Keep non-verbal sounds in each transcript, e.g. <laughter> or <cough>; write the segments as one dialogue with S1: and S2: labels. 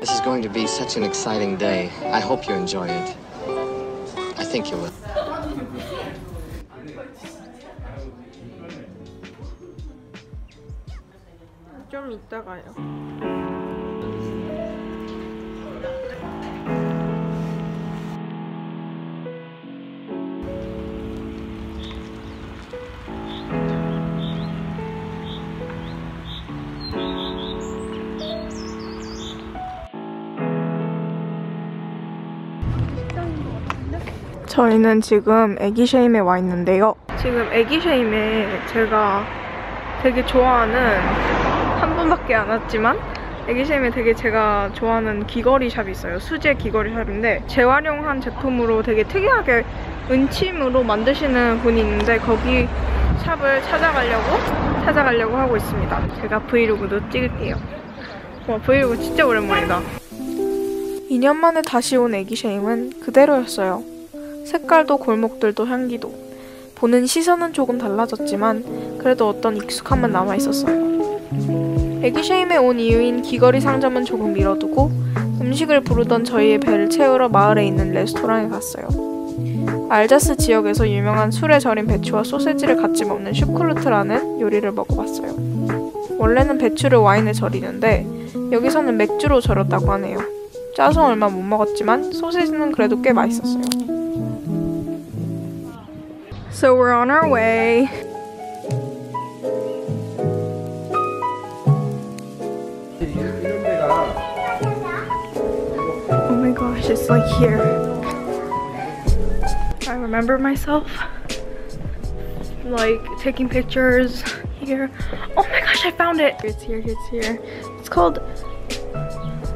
S1: This is going to be such an exciting day. I hope you enjoy it. I think you will.
S2: 좀 이따 가요. 저희는 지금 애기쉐임에 와 있는데요. 지금 애기쉐임에 제가 되게 좋아하는 한 분밖에 안 왔지만 애기쉐임에 되게 제가 좋아하는 귀걸이 샵이 있어요. 수제 귀걸이 샵인데 재활용한 제품으로 되게 특이하게 은침으로 만드시는 분이 있는데 거기 샵을 찾아가려고 찾아가려고 하고 있습니다. 제가 브이로그도 찍을게요. 와 브이로그 진짜 오랜만이다. 2년 만에 다시 온 애기쉐임은 그대로였어요. 색깔도 골목들도 향기도. 보는 시선은 조금 달라졌지만 그래도 어떤 익숙함은 남아 있었어요. 애기쉐임에 온 이유인 귀걸이 상점은 조금 미뤄두고 음식을 부르던 저희의 배를 채우러 마을에 있는 레스토랑에 갔어요. 알자스 지역에서 유명한 술에 절인 배추와 소세지를 같이 먹는 슈크루트라는 요리를 먹어봤어요. 원래는 배추를 와인에 절이는데 여기서는 맥주로 절였다고 하네요. 짜서 얼마 못 먹었지만 소세지는 그래도 꽤 맛있었어요. So we're on our way. Oh my gosh, it's like here. I remember myself like taking pictures here. Oh my gosh, I found it! It's here, it's here. It's called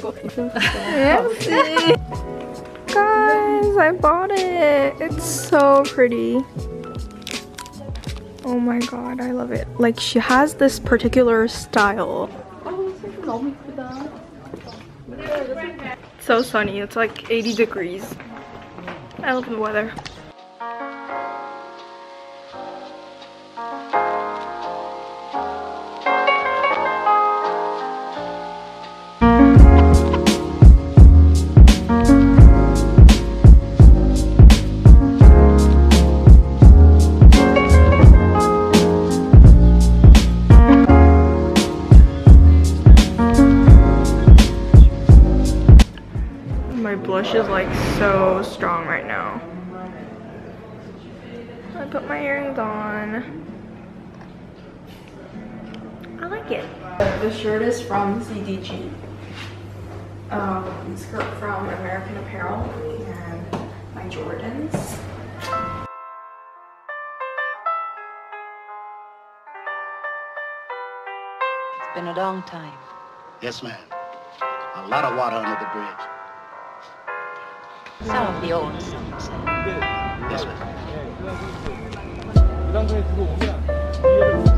S2: <laughs> Guys, I bought it. It's so pretty. Oh my god, I love it. Like she has this particular style. So sunny. It's like 80 degrees. I love the weather. My blush is like so strong right now. I put my earrings on. I like it. The shirt is from CDG. Um, skirt from American Apparel and my Jordans.
S3: It's been a long time.
S4: Yes, ma'am. A lot of water under the bridge.
S3: Some of the old songs.
S4: Yes, ma'am.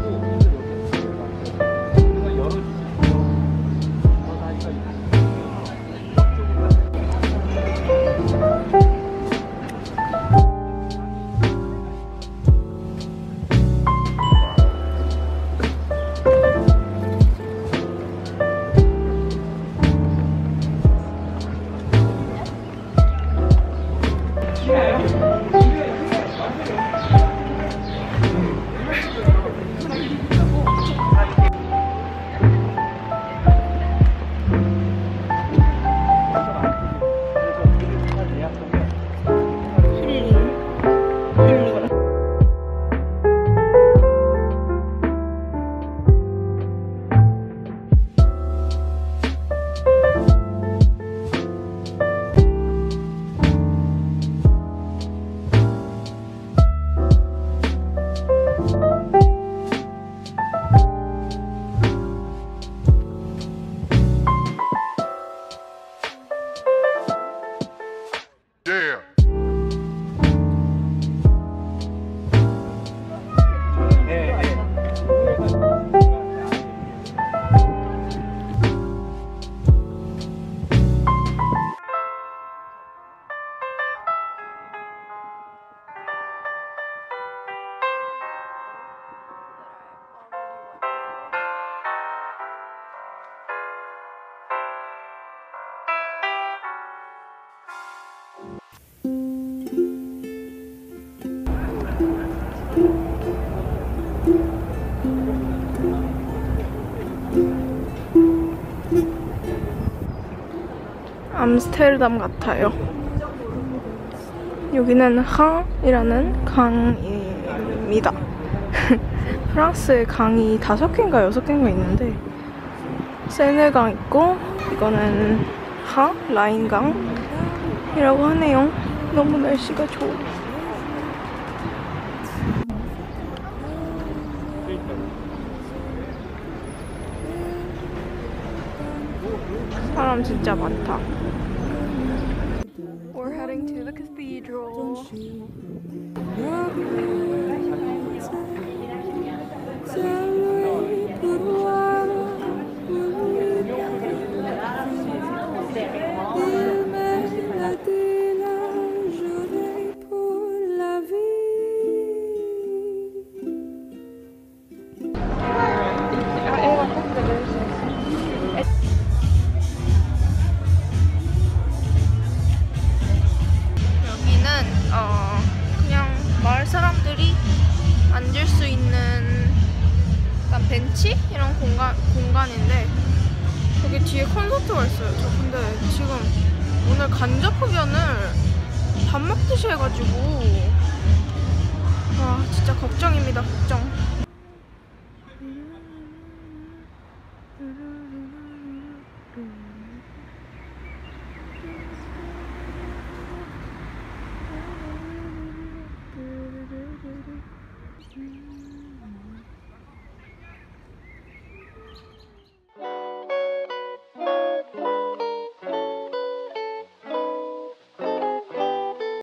S2: 암스테르담 같아요. 여기는 항이라는 강입니다. <laughs> 프랑스에 강이 다섯 개인가 여섯 개인가 있는데 세네강 있고 이거는 항 라인강이라고 하네요. 너무 날씨가 좋아. 사람 진짜 많다. Heading to the cathedral. 사람들이 앉을 수 있는 약간 벤치 이런 공간 공간인데 여기 뒤에 콘서트가 있어요. 저 근데 지금 오늘 간접 흡연을 밥 먹듯이 해가지고 와 진짜 걱정입니다 걱정.